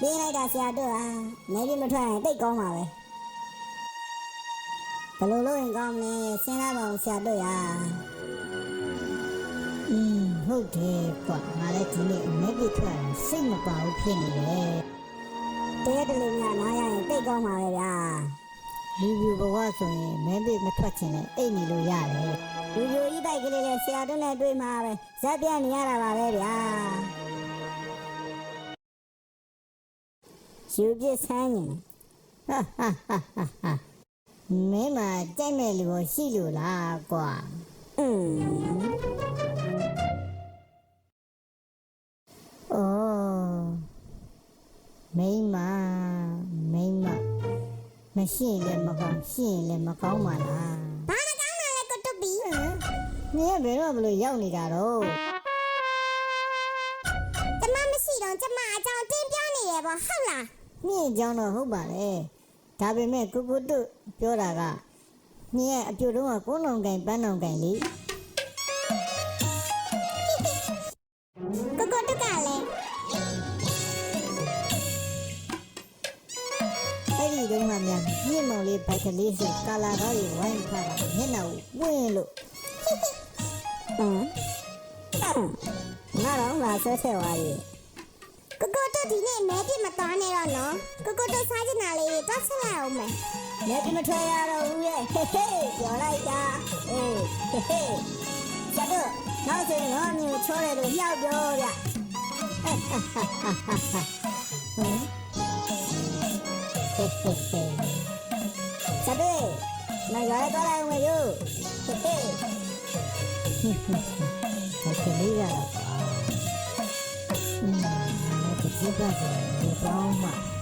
ပြင်းလိုက်တာဆရာတို့ဟာနေပြီးမထွက်ရင်တိတ်ကောင်းပါပဲဘယ်လိုလုပ်ရင်ကောင်းမလဲစဉ်းစားပါဦးဆရာတို့ရာอืมဟုတ်တယ်ကွာငါလည်းဒီနေ့အမဲပြထွက်ရင်စိတ်မပါဘူးဖြစ်နေတယ်တရက်တလူများနားရရင်တိတ်ကောင်းပါပဲဗျာလူပြဘဝဆိုရင်မဲပြမထွက်ချင်လည်းအိတ်နေလို့ရတယ်လူပြိုကြီးပိုက်ကလေးနဲ့ဆရာတို့နဲ့တွေ့မှာပဲဇက်ပြတ်နေရတာပါပဲဗျာ ယူပြစ်ဆန်းရင်ဟာဟာဟာဟာဟာမင်းမကြိုက်မဲ့လူကိုရှိလို့လားကွာอืมအိုးမိန်းမမိန်းမမရှိရင်လည်းမကောင်းရှိရင်လည်းမကောင်းပါလားဘာမကောင်းတာလဲကိုတုတ်ပီနင်ကဘယ်တော့ဘလို့ရောက်နေတာတော့ကျမမရှိတော့ကျမအကြောင်းတင်းပြောနေရပေါ့ဟုတ်လား နင့်အကြောင်းတော့ဟုတ်ပါလေဒါပေမဲ့ကိုကိုတို့ပြောတာကနင်ရဲ့အပြုတ်တော့ကကိုးလုံကင်ပန်းလုံကင်လေကိုကိုတုတ်ကလည်းအဲ့ဒီတုန်းကများမြင့်မောင်လေးဘိုက်ကလေးဆိုကာလာသားတွေဝိုင်းထားတာမျက်နှာကိုဝင်းလို့ဟမ်ငါတော့ငါဆွဲထဲသွားပြီကိုကိုတု တ်ဒီနေ့မဲပြစ်မတော်နဲ့တော့နော်ကိုကိုတုတ်စားချင်တာလေးတော့ဆက်လိုက်အောင်မယ်မဲပြစ်မထွက်ရတော့ဘူးရဲ့ဟေးဟေးပြောလိုက်တာအေးဟေးဟေးဆက်တော့နောက်ဆိုရင်ငါမျိုးချောတယ်လို့မြောက်ပြောဗျဟဲ့ဟဲ့ဟဲ့ဆက်တော့မရွာရတော့လိုက်မယ်ယောဟေးဟေးဘိုက်ကလေး က